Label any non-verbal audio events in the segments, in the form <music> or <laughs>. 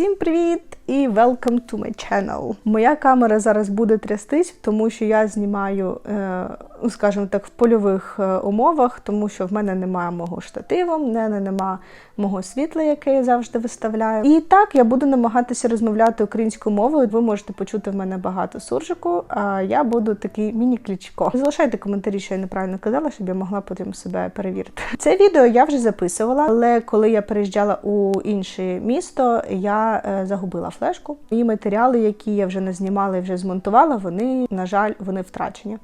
Всім привіт і welcome to my channel. Моя камера зараз буде трястись, тому що я знімаю, е, ну, скажімо так, в польових е, умовах, тому що в мене немає мого штативу, в мене немає мого світла, яке я завжди виставляю. І так я буду намагатися розмовляти українською мовою. Ви можете почути в мене багато суржику, а я буду такий міні-клічко. Залишайте коментарі, що я неправильно казала, щоб я могла потім себе перевірити. Це відео я вже записувала, але коли я переїжджала у інше місто, я е, загубила флешку. Мої матеріали, які я вже не знімала і вже змонтувала, вони, на жаль, вони втрачені.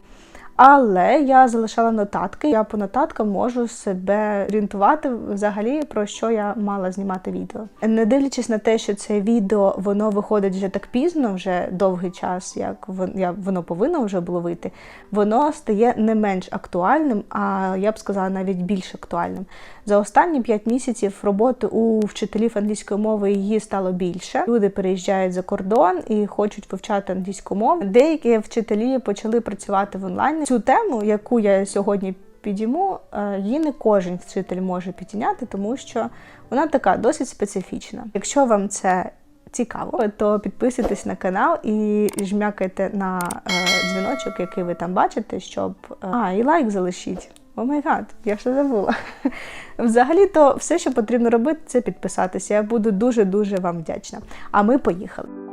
Але я залишала нотатки. Я по нотаткам можу себе орієнтувати взагалі про що я мала знімати відео. Не дивлячись на те, що це відео воно виходить вже так пізно, вже довгий час, як воно повинно вже було вийти, воно стає не менш актуальним, а я б сказала навіть більш актуальним. За останні 5 місяців роботи у вчителів англійської мови її стало більше. Люди переїжджають за кордон і хочуть вивчати англійську мову. Деякі вчителі почали працювати в онлайні. Цю тему, яку я сьогодні підійму, е, її не кожен вчитель може підійняти, тому що вона така досить специфічна. Якщо вам це цікаво, то підписуйтесь на канал і жмякайте на е, дзвіночок, який ви там бачите, щоб е, а і лайк залишіть. О май гад, я все забула. <laughs> Взагалі-то все, що потрібно робити, це підписатися. Я буду дуже-дуже вам вдячна. А ми поїхали.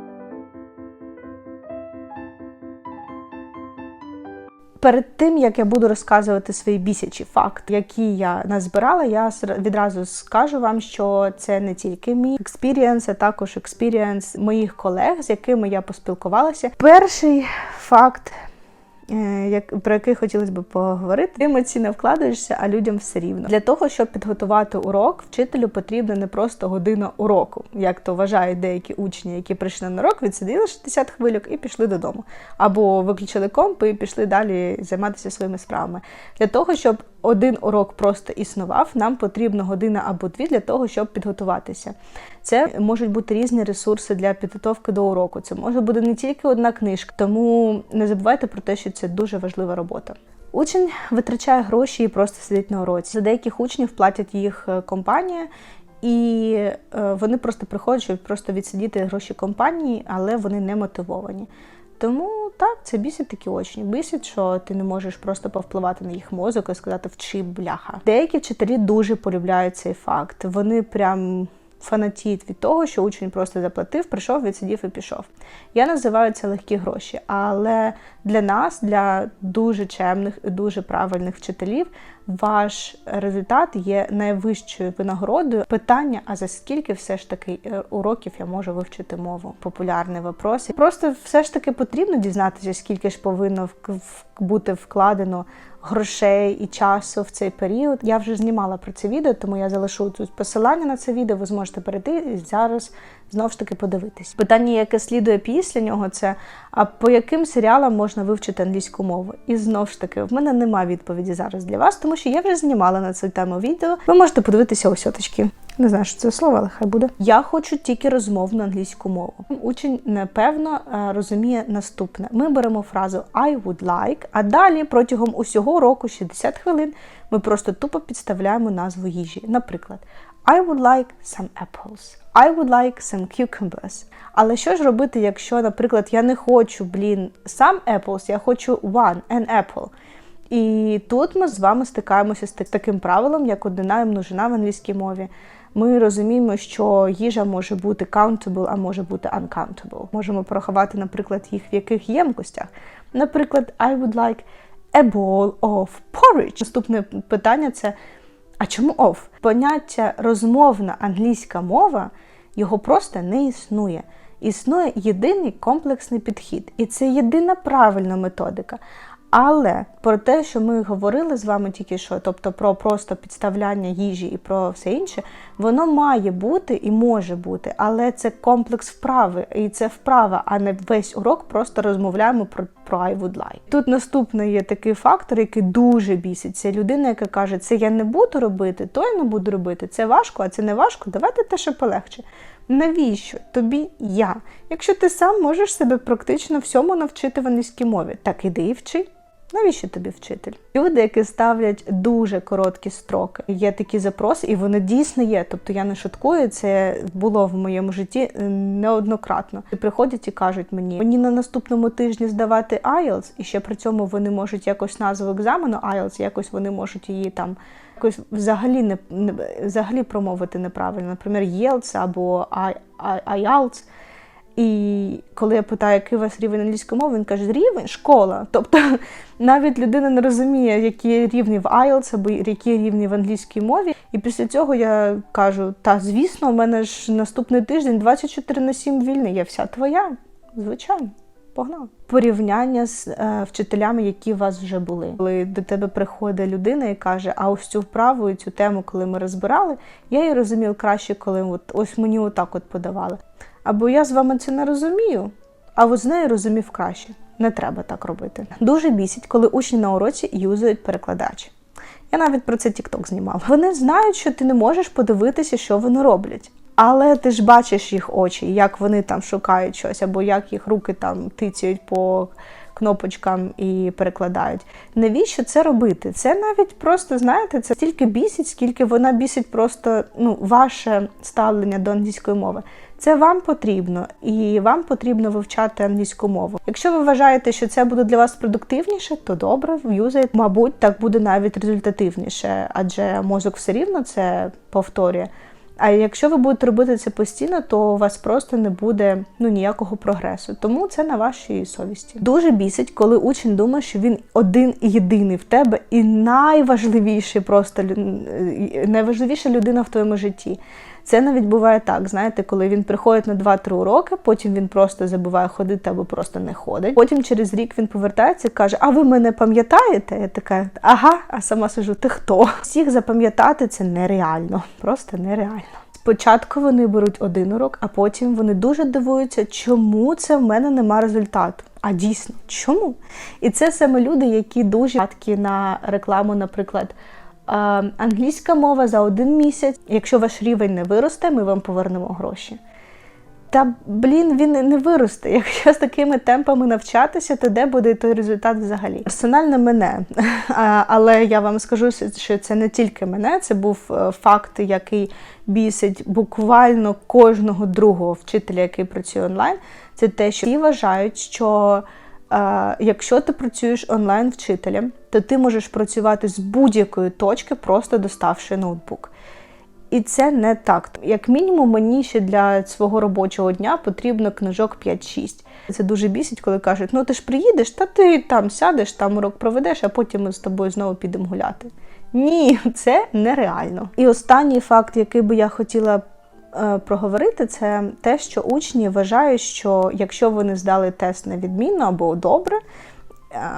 Перед тим як я буду розказувати свої бісячі факти, які я назбирала, я відразу скажу вам, що це не тільки мій експірієнс, а також експірієнс моїх колег, з якими я поспілкувалася. Перший факт як про який хотілося б поговорити. Ти емоційно вкладаєшся, а людям все рівно. Для того, щоб підготувати урок, вчителю потрібна не просто година уроку, як то вважають деякі учні, які прийшли на урок, відсиділи 60 хвильок і пішли додому. Або виключили комп і пішли далі займатися своїми справами. Для того, щоб один урок просто існував, нам потрібна година або дві для того, щоб підготуватися. Це можуть бути різні ресурси для підготовки до уроку. Це може бути не тільки одна книжка, тому не забувайте про те, що це дуже важлива робота. Учень витрачає гроші і просто сидить на уроці. За деяких учнів платять їх е, компанія, і е, вони просто приходять, щоб просто відсидіти гроші компанії, але вони не мотивовані. Тому так, це бісить такі очні. Бісить, що ти не можеш просто повпливати на їх мозок і сказати вчи бляха. Деякі вчителі дуже полюбляють цей факт. Вони прям фанатіють від того, що учень просто заплатив, прийшов, відсидів і пішов. Я називаю це легкі гроші, але для нас, для дуже чемних і дуже правильних вчителів, ваш результат є найвищою винагородою. Питання: а за скільки все ж таки е, уроків я можу вивчити мову? Популярний вопрос. Просто все ж таки потрібно дізнатися, скільки ж повинно бути вкладено грошей і часу в цей період. Я вже знімала про це відео, тому я залишу тут посилання на це відео. Ви зможете перейти і зараз знову ж таки подивитись. Питання, яке слідує після нього, це а по яким серіалам можна вивчити англійську мову? І знову ж таки, в мене немає відповіді зараз для вас, тому що я вже знімала на цю тему відео. Ви можете подивитися ось оточки. Не знаю, що це слово, але хай буде. Я хочу тільки розмовну англійську мову. Учень напевно е, розуміє наступне: ми беремо фразу I would like, а далі протягом усього року 60 хвилин ми просто тупо підставляємо назву їжі. Наприклад, I would like some apples. I would like some cucumbers. Але що ж робити, якщо, наприклад, я не хочу, блін, some apples, я хочу one, an apple. І тут ми з вами стикаємося з таким правилом, як однина і множина в англійській мові. Ми розуміємо, що їжа може бути countable, а може бути uncountable. Можемо порахувати, наприклад, їх в яких ємкостях. Наприклад, I would like a bowl of porridge. Наступне питання це а чому off? Поняття розмовна англійська мова його просто не існує. Існує єдиний комплексний підхід, і це єдина правильна методика. Але про те, що ми говорили з вами тільки що, тобто про просто підставляння їжі і про все інше, воно має бути і може бути, але це комплекс вправи, і це вправа, а не весь урок просто розмовляємо про, про I would like. Тут наступний є такий фактор, який дуже бісить. Це людина, яка каже, це я не буду робити, то я не буду робити. Це важко, а це не важко. Давайте те, що полегше. Навіщо тобі я? Якщо ти сам можеш себе практично всьому навчити в англійській мові, так іди і вчи. Навіщо тобі вчитель? Люди, які ставлять дуже короткі строки, є такі запроси, і вони дійсно є. Тобто я не шуткую, це було в моєму житті е, неоднократно. І приходять і кажуть мені, мені на наступному тижні здавати IELTS, і ще при цьому вони можуть якось назву екзамену IELTS, якось вони можуть її там якось взагалі не, взагалі промовити неправильно, наприклад, IELTS або IELTS. І коли я питаю, який у вас рівень англійської мови, він каже, рівень школа. Тобто <laughs> навіть людина не розуміє, які рівні в IELTS або які рівні в англійській мові. І після цього я кажу: та звісно, у мене ж наступний тиждень 24 на 7 вільний, я вся твоя. Звичайно. Погнали. Порівняння з е, вчителями, які у вас вже були. Коли до тебе приходить людина і каже, а ось цю вправу і цю тему, коли ми розбирали, я її розумів краще, коли от, ось мені отак от подавали. Або я з вами це не розумію, а от з нею розумів краще. Не треба так робити. Дуже бісить, коли учні на уроці юзають перекладач. Я навіть про це TikTok знімала. Вони знають, що ти не можеш подивитися, що вони роблять. Але ти ж бачиш їх очі, як вони там шукають щось, або як їх руки там тицяють по кнопочкам і перекладають. Навіщо це робити? Це навіть просто, знаєте, це стільки бісить, скільки вона бісить просто ну, ваше ставлення до англійської мови. Це вам потрібно, і вам потрібно вивчати англійську мову. Якщо ви вважаєте, що це буде для вас продуктивніше, то добре, юзайте. Мабуть, так буде навіть результативніше, адже мозок все рівно це повторює. А якщо ви будете робити це постійно, то у вас просто не буде ну ніякого прогресу. Тому це на вашій совісті. Дуже бісить, коли учень думає, що він один і єдиний в тебе, і найважливіший просто лю- найважливіша людина в твоєму житті. Це навіть буває так, знаєте, коли він приходить на 2-3 уроки, потім він просто забуває ходити або просто не ходить. Потім через рік він повертається і каже: А ви мене пам'ятаєте? Я така, ага, а сама сижу, ти хто? Всіх запам'ятати це нереально, просто нереально. Спочатку вони беруть один урок, а потім вони дуже дивуються, чому це в мене нема результату. А дійсно, чому? І це саме люди, які дуже гадкі на рекламу, наприклад. Англійська мова за один місяць. Якщо ваш рівень не виросте, ми вам повернемо гроші. Та блін, він не виросте. Якщо з такими темпами навчатися, то де буде той результат взагалі? Персонально мене, <laughs> але я вам скажу, що це не тільки мене, це був е, факт, який бісить буквально кожного другого вчителя, який працює онлайн. Це те, що всі вважають, що якщо ти працюєш онлайн вчителем, то ти можеш працювати з будь-якої точки, просто доставши ноутбук. І це не так. Як мінімум, мені ще для свого робочого дня потрібно книжок 5-6. Це дуже бісить, коли кажуть: ну ти ж приїдеш, та ти там сядеш, там урок проведеш, а потім ми з тобою знову підемо гуляти. Ні, <laughs> це нереально. І останній факт, який би я хотіла проговорити, це те, що учні вважають, що якщо вони здали тест на відмінно або добре,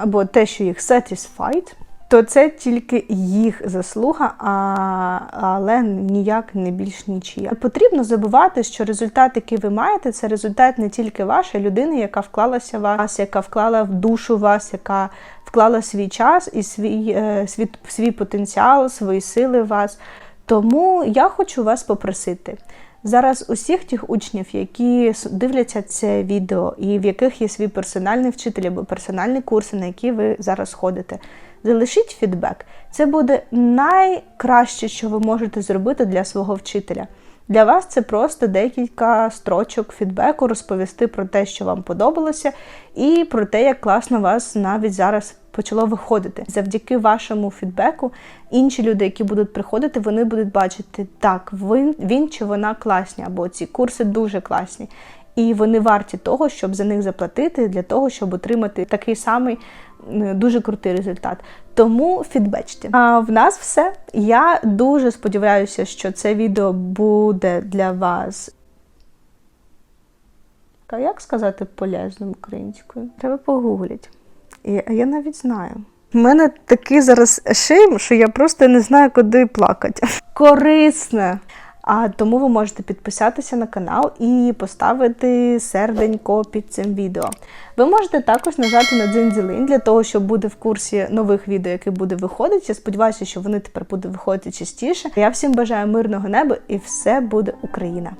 або те, що їх satisfied, то це тільки їх заслуга, а, але ніяк не більш нічия. Потрібно забувати, що результат, який ви маєте, це результат не тільки вашої людини, яка вклалася в вас, яка вклала в душу вас, яка вклала свій час і свій, е, свій, свій потенціал, свої сили в вас. Тому я хочу вас попросити. Зараз усіх тих учнів, які дивляться це відео, і в яких є свій персональний вчитель або персональні курси, на які ви зараз ходите, залишіть фідбек. Це буде найкраще, що ви можете зробити для свого вчителя. Для вас це просто декілька строчок фідбеку, розповісти про те, що вам подобалося, і про те, як класно вас навіть зараз почало виходити. Завдяки вашому фідбеку інші люди, які будуть приходити, вони будуть бачити, так, він, він чи вона класні, або ці курси дуже класні. І вони варті того, щоб за них заплатити, для того, щоб отримати такий самий дуже крутий результат. Тому фідбечте. А в нас все. Я дуже сподіваюся, що це відео буде для вас. Як сказати полезним українською? Треба погуглити. Я, я навіть знаю. У мене такий зараз шейм, що я просто не знаю, куди плакати. <laughs> Корисне. А тому ви можете підписатися на канал і поставити серденько під цим відео. Ви можете також нажати на дзинзілин для того, щоб бути в курсі нових відео, які буде виходити. Я сподіваюся, що вони тепер будуть виходити частіше. Я всім бажаю мирного неба і все буде Україна!